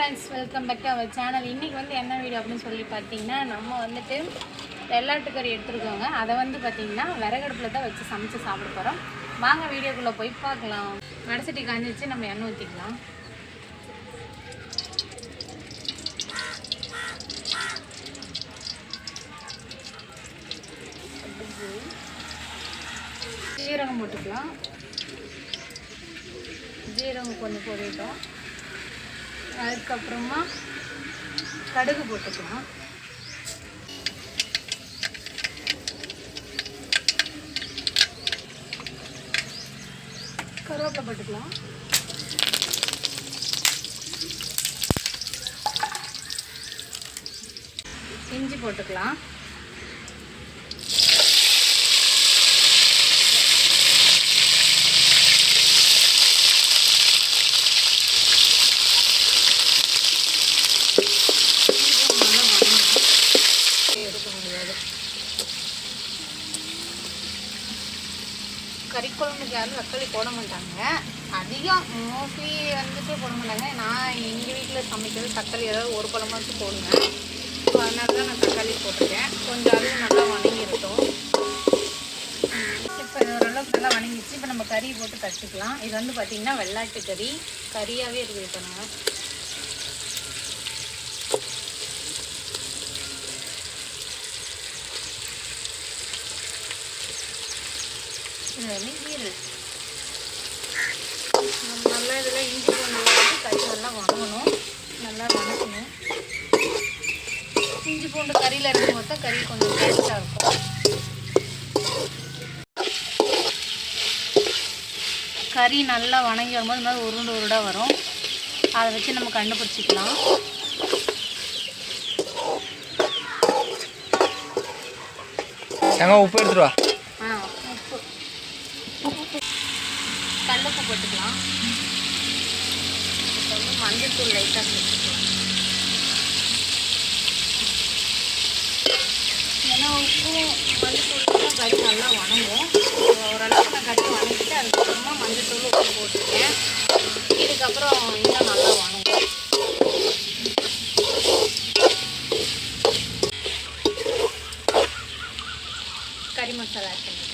Friends welcome back to our channel இன்றைக்கி வந்து என்ன வீடியோ அப்படின்னு சொல்லி பார்த்தீங்கன்னா நம்ம வந்துட்டு வெள்ளாட்டு கறி எடுத்துருக்கோங்க. அதை வந்து பார்த்தீங்கன்னா விறகடுப்பில் தான் வச்சு சமைச்சு சாப்பிட போகிறோம் வாங்க வீடியோக்குள்ளே போய் பார்க்கலாம். வடசட்டி காஞ்சி வச்சு நம்ம எண்ணெய் ஊற்றிக்கலாம் ஜீரகம் போட்டுக்கலாம். ஜீரகம் கொஞ்சம் போட்டுட்டோம் அதுக்கப்புறமா கடுகு போட்டுக்கலாம். கருவேப்பிலை போட்டுக்கலாம். இஞ்சி போட்டுக்கலாம். கறிக்குழம்புக்கு யாரும் தக்காளி போட மாட்டாங்க. அதிகம் மோஸ்ட்லி வந்துட்டு போட மாட்டாங்க. நான் எங்கள் வீட்டில் சமைக்கிறது தக்காளி ஏதாவது ஒரு குழம்பாச்சும் போடுவேன். ஸோ அதனால தான் நான் தக்காளி போட்டிருக்கேன். கொஞ்சம் அளவு நல்லா வணங்கிருக்கும். இப்போ ஓரளவுக்கு நல்லா வணங்கிடுச்சு. இப்போ நம்ம கறி போட்டு தச்சுக்கலாம் இது வந்து பார்த்திங்கன்னா வெள்ளாட்டு கறி. கறியாகவே இருக்குது இப்போ நான் இது வந்து நம்ம நல்லா இதில் இஞ்சி பூண்டு வந்து கறி நல்லா வணங்கணும் நல்லா வணக்கணும் இஞ்சி பூண்டு கறியில் இருக்கும் போது தான் கறி கொஞ்சம் டேஸ்ட்டாக இருக்கும் கறி நல்லா வணங்கி வரும்போது இந்த மாதிரி உருண்டு உருடாக வரும். அதை வச்சு நம்ம கண்டுபிடிச்சிக்கலாம். தேங்காய் உப்பு எடுத்துருவா வா ஆ உப்பு கல்லுப்பு போட்டுக்கலாம். இப்போ வந்து மஞ்சத்தூள் லைட்டாக சேர்த்துக்கலாம் ஏன்னா உப்பும் மஞ்சத்தூள் தான் கறி நல்லா வணங்கும். ஓரளவுக்கு நான் கறி வணங்கிட்டு அதுக்கப்புறமா மஞ்சள்தூள் உப்பு போட்டுருக்கேன். இதுக்கப்புறம் இன்னும் நல்லா வணங்கும் கறி மசாலா ஆட் பண்ணிக்கலாம்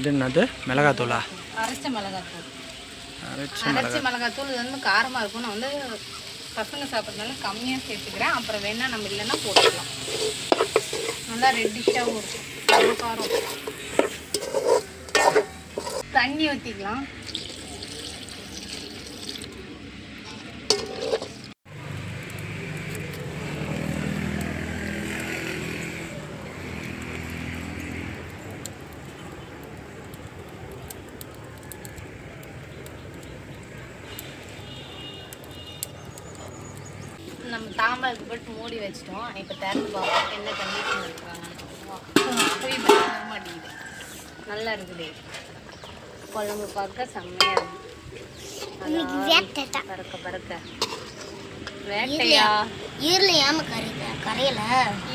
இது என்னது? மிளகாத்தூளா? அரைச்ச மிளகாத்தூள். அரைச்சி அரைச்ச மிளகாத்தூள். இது வந்து காரமாக இருக்கும். நான் வந்து பசங்க சாப்பிட்றதுனால கம்மியாக சேர்த்துக்கிறேன். அப்புறம் வேணா நம்ம இல்லைன்னா போட்டுக்கலாம். நல்லா ரெட்டிஷாகவும் இருக்கும். காரம். தண்ணி ஊற்றிக்கலாம் தாம்பரத்துக்கு போட்டு மூடி வச்சிட்டோம். இப்போ திறந்து பார்ப்போம். என்ன கண்டிஷன் இருக்கிறாங்க மாட்டேங்குது. நல்லா இருக்குது. குழம்பு பார்க்க செம்மையா இருக்கு. அழகா பறக்க பறக்க. வேட்டையா? ஈரல ஏம கறி கரையல?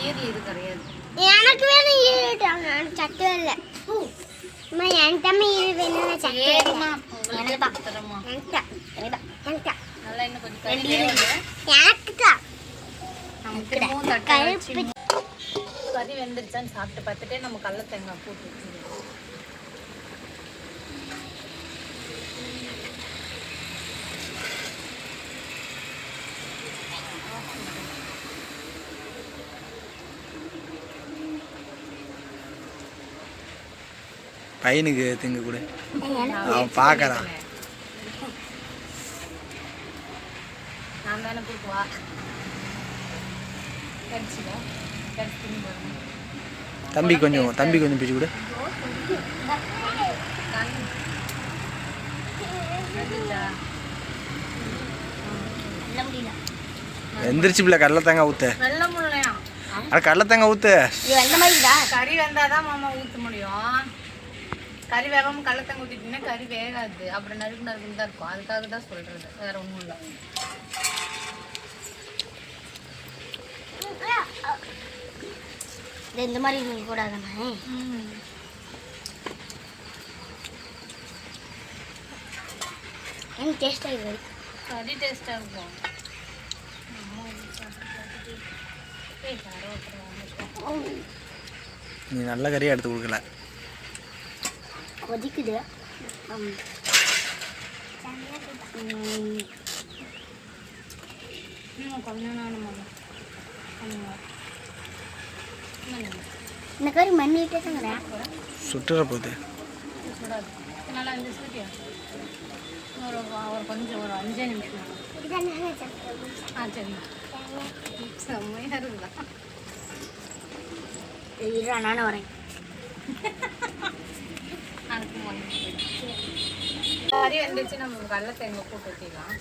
இது கிடையாது எனக்கு வேணும் ஈரட்டாங்க சட்டை இல்ல. அம்மா என்கிட்ட ஈரல் வேணும் சட்டை ஏறுமா உங்களுக்கு பத்திரமா என்கிட்ட என்கிட்ட நல்லா இன்னும் கொஞ்சம். எனக்கு திரும்பவும் தட்டை வச்சு கறி வெந்துருச்சான்னு சாப்பிட்டு பார்த்துட்டே நம்ம கடல தேங்காய் போட்டு வச்சுருக்கோம் பையனுக்கு திங்க கூட. அவன் பார்க்கறான். நான் தானே கொடுக்குவா தம்பி கொஞ்சம் தம்பி கொஞ்சம் பிடிச்சி கூட. எந்திரிச்சு பிள்ளை கடலை தேங்காய் முள்ளையாம் அட கடலை தேங்காய் தான் கறி வெந்தாதான் மாமா ஊற்ற முடியும். கறி வேகாம கடலத்தங்க ஊற்றிட்டீங்கன்னா கறி வேகாது. அப்புறம் நறுக்கு நறுக்குன்னு தான் இருக்கும். அதுக்காக தான் சொல்றது. வேற ஒன்றும் இல்லை இது இந்த மாதிரி இருக்க கூடாதுண்ணே எனக்கு டேஸ்ட்டாக இது கறி டேஸ்ட்டாக இருக்கும். நீ நல்ல கறியாக எடுத்து கொடுக்கல கொதிக்குது ம். ம். இந்த கறி மண்ணிட்டே தாங்கடா சுட்டுற போகுது. நல்லா சூட்டியா ஒரு ஒரு கொஞ்சம் ஒரு அஞ்சே நிமிஷம் ஆ சரி செம்மையாக இருக்குதா இருடா நானும் வரேன். அதுக்கு கறி வந்துச்சு நம்ம கடல தேங்காய் போட்டு ஊற்றிக்கலாம்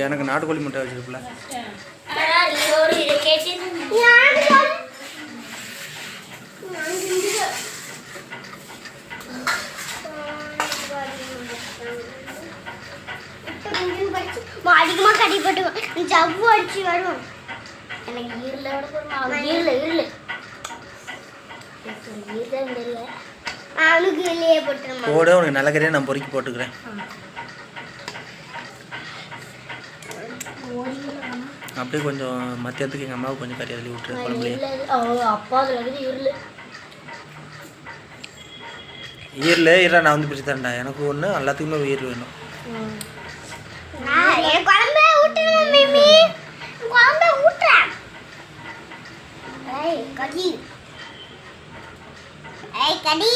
எனக்கு நாட்டுக்கோழி முட்டை வச்சிருப்பல அதிகமா கடிப்பட்டு ஜவ்வு அடிச்சு வரும் எனக்கு ஈரல ஈரல ஈரல ஈரல அவனுக்கு இல்லையே போட்டுருமா போட உனக்கு நல்ல கறியாக நான் பொறுக்கி போட்டுக்கிறேன். அப்படியே கொஞ்சம் மத்தியத்துக்கு எங்கள் அம்மாவுக்கு கொஞ்சம் கறி அள்ளி விட்டுரு குழம்புலையே அப்பா அதுல இருக்குது ஈரல் ஈரா நான் வந்து பிரிச்சு தரேன்டா எனக்கு ஒன்று எல்லாத்துக்குமே உயிர் வேணும். கடி.